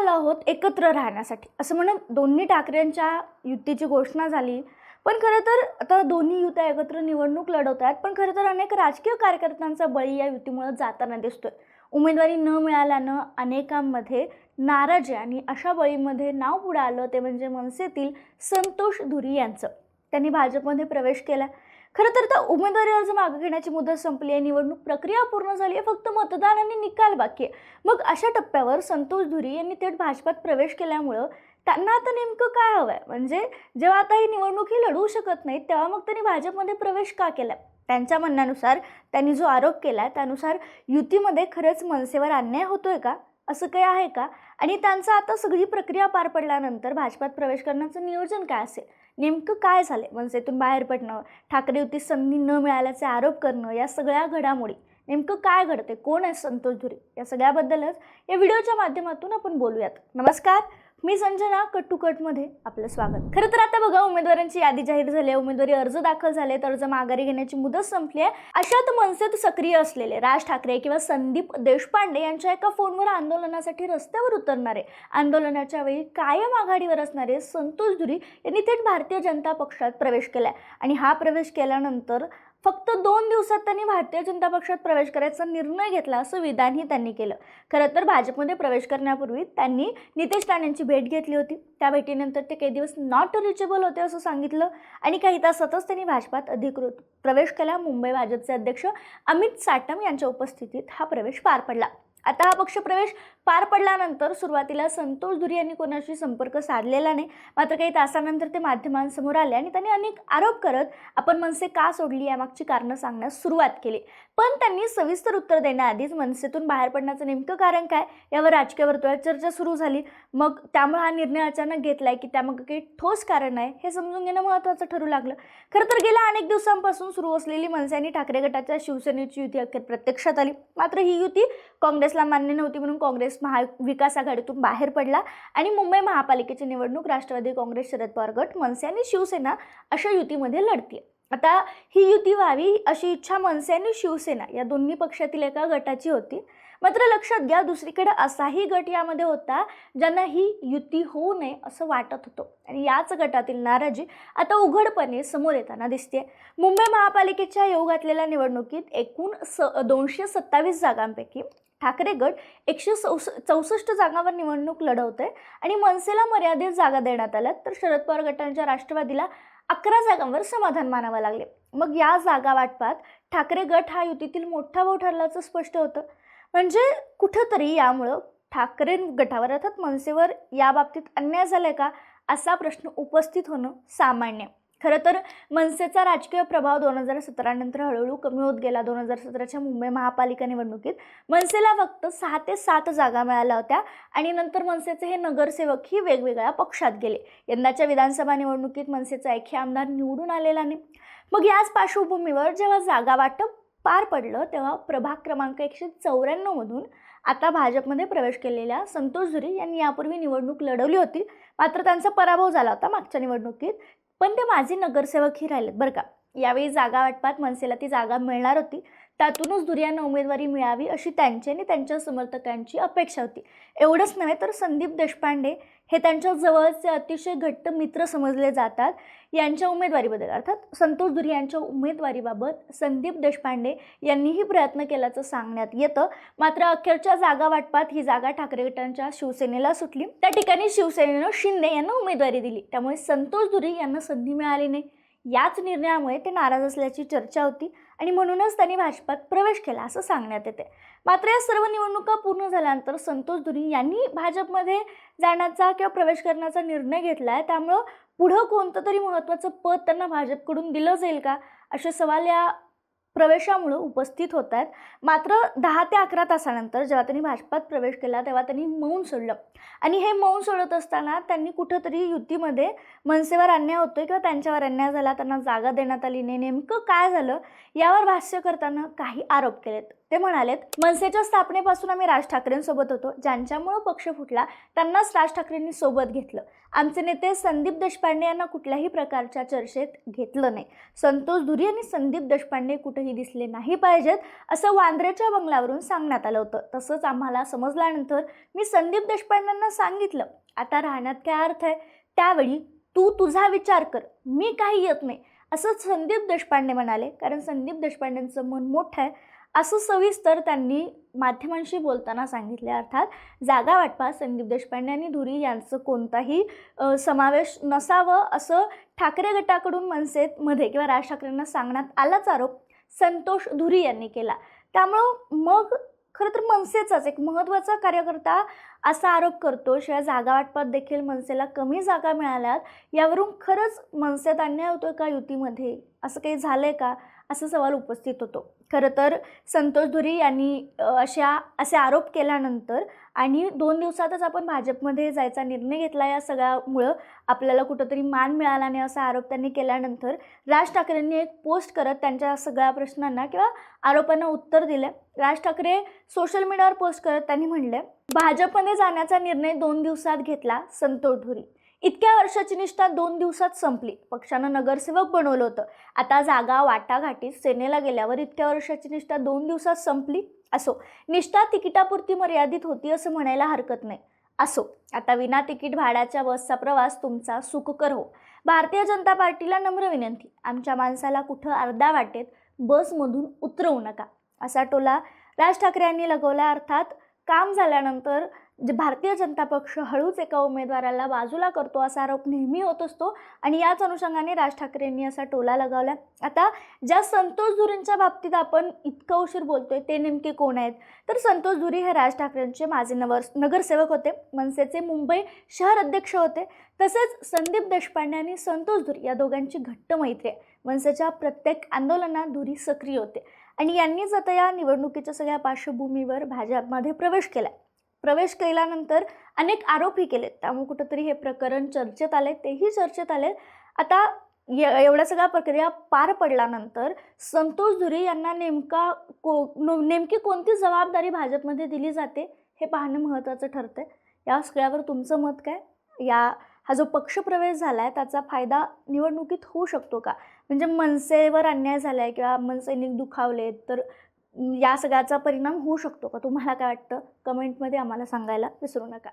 आलो आहोत एकत्र राहण्यासाठी. असं म्हणत दोन्ही ठाकरेंच्या युतीची घोषणा झाली. पण खरं तर आता दोन्ही युत्या एकत्र निवडणूक लढवत आहेत. पण खरं तर अनेक राजकीय कार्यकर्त्यांचा बळी या युतीमुळे जाताना दिसतोय. उमेदवारी न मिळाल्यानं अनेकांमध्ये नाराजी आणि अशा बळीमध्ये नाव पुढे आलं ते म्हणजे मनसेतील संतोष धुरी यांचं. त्यांनी भाजपमध्ये प्रवेश केला. खरं तर आता उमेदवारी अर्ज मागे घेण्याची मुदत संपली आहे निवडणूक प्रक्रिया पूर्ण झाली आहे फक्त मतदान आणि निकाल बाकी आहे. मग अशा टप्प्यावर संतोष धुरी यांनी थेट भाजपात प्रवेश केल्यामुळं त्यांना आता नेमकं काय हवं आहे म्हणजे जेव्हा आता ही निवडणूक ही लढवू शकत नाही तेव्हा मग त्यांनी भाजपमध्ये प्रवेश का केला त्यांच्या म्हणण्यानुसार त्यांनी जो आरोप केला त्यानुसार युतीमध्ये खरंच मनसेवर अन्याय होतोय का? असं काही आहे का? आणि त्यांचं आता सगळी प्रक्रिया पार पडल्यानंतर भाजपात प्रवेश करण्याचं नियोजन काय असेल? नेमकं काय झालं मनसेतून बाहेर पडणं ठाकरे युती संधी न मिळाल्याचे आरोप करणं या सगळ्या घडामोडी नेमकं काय घडते कोण आहे संतोष धुरे? या सगळ्याबद्दलच या व्हिडिओच्या माध्यमातून आपण बोलूयात. नमस्कार मी संजना कट आपलं स्वागत. खरं तर आता बघा उमेदवारांची यादी जाहीर झाली आहे उमेदवारी अर्ज दाखल झाले तर अर्ज माघारी घेण्याची मुदत संपली आहे. अशात मनसेत सक्रिय असलेले राज ठाकरे किंवा संदीप देशपांडे यांच्या एका फोनवर आंदोलनासाठी रस्त्यावर उतरणारे आंदोलनाच्या वेळी कायम आघाडीवर असणारे संतोष धुरी यांनी थेट भारतीय जनता पक्षात प्रवेश केला आणि हा प्रवेश केल्यानंतर फक्त दोन दिवसात त्यांनी भारतीय जनता पक्षात प्रवेश करायचा निर्णय घेतला असं विधानही त्यांनी केलं. खरं तर भाजपमध्ये प्रवेश करण्यापूर्वी त्यांनी नितेश राणेंची भेट घेतली होती. त्या भेटीनंतर ते काही दिवस नॉट रिचेबल होते असं सांगितलं आणि काही तासातच त्यांनी भाजपात अधिकृत प्रवेश केला. मुंबई भाजपचे अध्यक्ष अमित साटम यांच्या उपस्थितीत हा प्रवेश पार पडला. आता हा पक्षप्रवेश पार पडल्यानंतर सुरुवातीला संतोष धुरी यांनी कोणाशी संपर्क साधलेला नाही. मात्र काही तासानंतर ते माध्यमांसमोर आले आणि त्यांनी अनेक आरोप करत आपण मनसे का सोडली यामागची कारणं सांगण्यास सुरुवात केली. पण त्यांनी सविस्तर उत्तर देण्याआधीच मनसेतून बाहेर पडण्याचं नेमकं कारण काय? यावर राजकीय वर्तुळात चर्चा सुरू झाली. मग त्यामुळे हा निर्णय अचानक घेतलाय की त्यामागं काही ठोस कारण आहे हे समजून घेणं महत्त्वाचं ठरू लागलं. खरं तर गेल्या अनेक दिवसांपासून सुरू असलेली मनसे आणि ठाकरे गटाच्या शिवसेनेची युती अखेर प्रत्यक्षात आली. मात्र ही युती काँग्रेस काँग्रेसला मान्य नव्हती म्हणून काँग्रेस महाविकास आघाडीतून बाहेर पडला आणि मुंबई महापालिकेची निवडणूक राष्ट्रवादी काँग्रेस शरद पवार गट मनसे आणि शिवसेना अशा युतीमध्ये लढते आता ही युती व्हावी अशी इच्छा मनसे आणि शिवसेना या दोन्ही पक्षातील एका गटाची होती. मात्र लक्षात घ्या दुसरीकडे असाही गट यामध्ये होता ज्यांना ही युती होऊ नये असं वाटत होतं. आणि याच गटातील नाराजी आता उघडपणे समोर येताना दिसते मुंबई महापालिकेच्या योग घातलेल्या निवडणुकीत एकूण स दोनशे सत्तावीस जागांपैकी ठाकरे गट एकशे चौस चौसष्ट जागांवर निवडणूक लढवते आणि मनसेला मर्यादित जागा देण्यात आल्या तर शरद पवार गटांच्या राष्ट्रवादीला अकरा जागांवर समाधान मानावं लागले. मग या जागा वाटपात ठाकरे गट हा युतीतील मोठा भाऊ ठरल्याचं स्पष्ट होतं. म्हणजे कुठंतरी यामुळं ठाकरे गटावर अर्थात मनसेवर या बाबतीत अन्याय झालाय का असा प्रश्न उपस्थित होणं सामान्य खरं तर मनसेचा राजकीय प्रभाव दोन हजार सतरानंतर हळूहळू कमी होत गेला. दोन हजार सतराच्या मुंबई महापालिका निवडणुकीत मनसेला फक्त सहा ते सात जागा मिळाल्या होत्या आणि नंतर मनसेचे हे नगरसेवकही वेगवेगळ्या पक्षात गेले. यंदाच्या विधानसभा निवडणुकीत मनसेचा एकही आमदार निवडून आलेला नाही. मग याच पार्श्वभूमीवर जेव्हा जागा वाटप पार पडलं तेव्हा प्रभाग क्रमांक एकशे चौऱ्याण्णवमधून आता भाजपमध्ये प्रवेश केलेल्या संतोष झुरी यांनी यापूर्वी निवडणूक लढवली होती. मात्र त्यांचा पराभव झाला होता मागच्या निवडणुकीत. पण ते माजी नगरसेवकही राहिलेत. बरं का. यावेळी जागा वाटपात मनसेला ती जागा मिळणार होती. त्यातूनच दुर्यांना उमेदवारी मिळावी अशी त्यांची आणि त्यांच्या समर्थकांची अपेक्षा होती. एवढंच नव्हे तर संदीप देशपांडे हे त्यांच्या जवळचे अतिशय घट्ट मित्र समजले जातात यांच्या उमेदवारीबद्दल. अर्थात संतोष धुरी यांच्या उमेदवारीबाबत संदीप देशपांडे यांनीही प्रयत्न केल्याचं सांगण्यात येतं. मात्र अखेरच्या जागा वाटपात ही जागा ठाकरे गटांच्या शिवसेनेला सुटली. त्या ठिकाणी शिवसेनेनं शिंदे यांना उमेदवारी दिली. त्यामुळे संतोष धुरी यांना संधी मिळाली नाही. याच निर्णयामुळे ते नाराज असल्याची चर्चा होती. आणि म्हणूनच त्यांनी भाजपात प्रवेश केला असं सांगण्यात येते. मात्र या सर्व निवडणुका पूर्ण झाल्यानंतर संतोष धुरी यांनी भाजपमध्ये जाण्याचा किंवा प्रवेश करण्याचा निर्णय घेतला आहे त्यामुळं पुढं कोणतं तरी महत्त्वाचं पद त्यांना भाजपकडून दिलं जाईल का? असे सवाल या प्रवेशामुळं उपस्थित होत आहेत मात्र दहा ते अकरा तासानंतर जेव्हा त्यांनी भाजपात प्रवेश केला तेव्हा त्यांनी मौन सोडलं. आणि हे मौन सोडत असताना त्यांनी कुठंतरी युतीमध्ये मनसेवर अन्याय होतोय किंवा त्यांच्यावर अन्याय झाला त्यांना जागा देण्यात आली नाही नेमकं काय झालं यावर भाष्य करताना काही आरोप केलेत. ते म्हणालेत मनसेच्या स्थापनेपासून आम्ही राज ठाकरेंसोबत होतो. ज्यांच्यामुळं पक्ष फुटला त्यांनाच राज ठाकरेंनी सोबत घेतलं. आमचे नेते संदीप देशपांडे यांना कुठल्याही प्रकारच्या चर्चेत घेतलं नाही. संतोष धुरी आणि संदीप देशपांडे कुठेही दिसले नाही पाहिजेत असं वांद्रेच्या बंगल्यावरून सांगण्यात आलं होतं. तसंच आम्हाला समजल्यानंतर मी संदीप देशपांडेंना सांगितलं आता राहण्यात काय अर्थ आहे? त्यावेळी तू तुझा विचार कर. मी काही येत नाही. असं संदीप देशपांडे म्हणाले. कारण संदीप देशपांडेंचं मन मोठं आहे. असं सविस्तर त्यांनी माध्यमांशी बोलताना सांगितले. अर्थात जागा वाटपा संदीप देशपांडे आणि धुरी यांचं कोणताही समावेश नसावं असं ठाकरे गटाकडून मनसेमध्ये किंवा राज ठाकरेंना सांगण्यात आलाच आरोप संतोष धुरी यांनी केला. त्यामुळं मग खरं तर मनसेचाच एक महत्त्वाचा कार्यकर्ता असा आरोप करतो. शिवाय जागा वाटपात देखील मनसेला कमी जागा मिळाल्यात. यावरून खरंच मनसेत अन्याय होतो का युतीमध्ये? असं काही झालं आहे का? असा सवाल उपस्थित होतो. खरं तर संतोष धुरी यांनी अशा असे आरोप केल्यानंतर आणि दोन दिवसातच आपण भाजपमध्ये जायचा निर्णय घेतला या सगळ्यामुळं आपल्याला कुठंतरी मान मिळाला नाही असा आरोप त्यांनी केल्यानंतर राज ठाकरेंनी एक पोस्ट करत त्यांच्या सगळ्या प्रश्नांना किंवा आरोपांना उत्तर दिलं. राज ठाकरे सोशल मीडियावर पोस्ट करत त्यांनी म्हणले भाजपमध्ये जाण्याचा निर्णय दोन दिवसात घेतला संतोष धुरी. इतक्या वर्षाची निष्ठा दोन दिवसात संपली. पक्षानं नगरसेवक बनवलं होतं. आता जागा वाटाघाटीत सेनेला गेल्यावर इतक्या वर्षाची निष्ठा दोन दिवसात संपली? असो निष्ठा तिकिटापुरती मर्यादित होती असं म्हणायला हरकत नाही. असो आता विना तिकीट भाड्याच्या बसचा प्रवास तुमचा सुखकर हो. भारतीय जनता पार्टीला नम्र विनंती. आमच्या माणसाला कुठं अर्धा वाटेत बसमधून उतरवू नका. असा टोला राज ठाकरे यांनी लगवला. अर्थात काम झाल्यानंतर जे भारतीय जनता पक्ष हळूच एका उमेदवाराला बाजूला करतो असा आरोप नेहमी होत असतो आणि याच अनुषंगाने राज ठाकरे यांनी असा टोला लगावला आता ज्या संतोष धुरींच्या बाबतीत आपण इतकं उशीर बोलतोय ते नेमके कोण आहेत? तर संतोष धुरी हे राज ठाकरेंचे माझे नवर नगरसेवक होते. मनसेचे मुंबई शहर अध्यक्ष होते. तसेच संदीप देशपांडे आणि संतोष धुरी या दोघांची घट्ट मैत्री आहे. मनसेच्या प्रत्येक आंदोलनात धुरी सक्रिय होते. आणि यांनीच आता या निवडणुकीच्या सगळ्या पार्श्वभूमीवर भाजपमध्ये प्रवेश केला प्रवेश केल्यानंतर अनेक आरोपही केलेत. त्यामुळे कुठंतरी हे प्रकरण चर्चेत आले तेही चर्चेत आले आता य एवढ्या सगळ्या प्रक्रिया पार पडल्यानंतर संतोष धुरे यांना नेमका को नो- नेमकी कोणती जबाबदारी भाजपमध्ये दिली जाते हे पाहणं महत्त्वाचं ठरतं या सगळ्यावर तुमचं मत काय? या हा जो पक्षप्रवेश झाला आहे त्याचा फायदा निवडणुकीत होऊ शकतो का? म्हणजे मनसेवर अन्याय झाला आहे किंवा मनसैनिक दुखावले तर या सगळ्याचा परिणाम होऊ शकतो का? तुम्हाला काय वाटतं? कमेंटमध्ये आम्हाला सांगायला विसरू नका.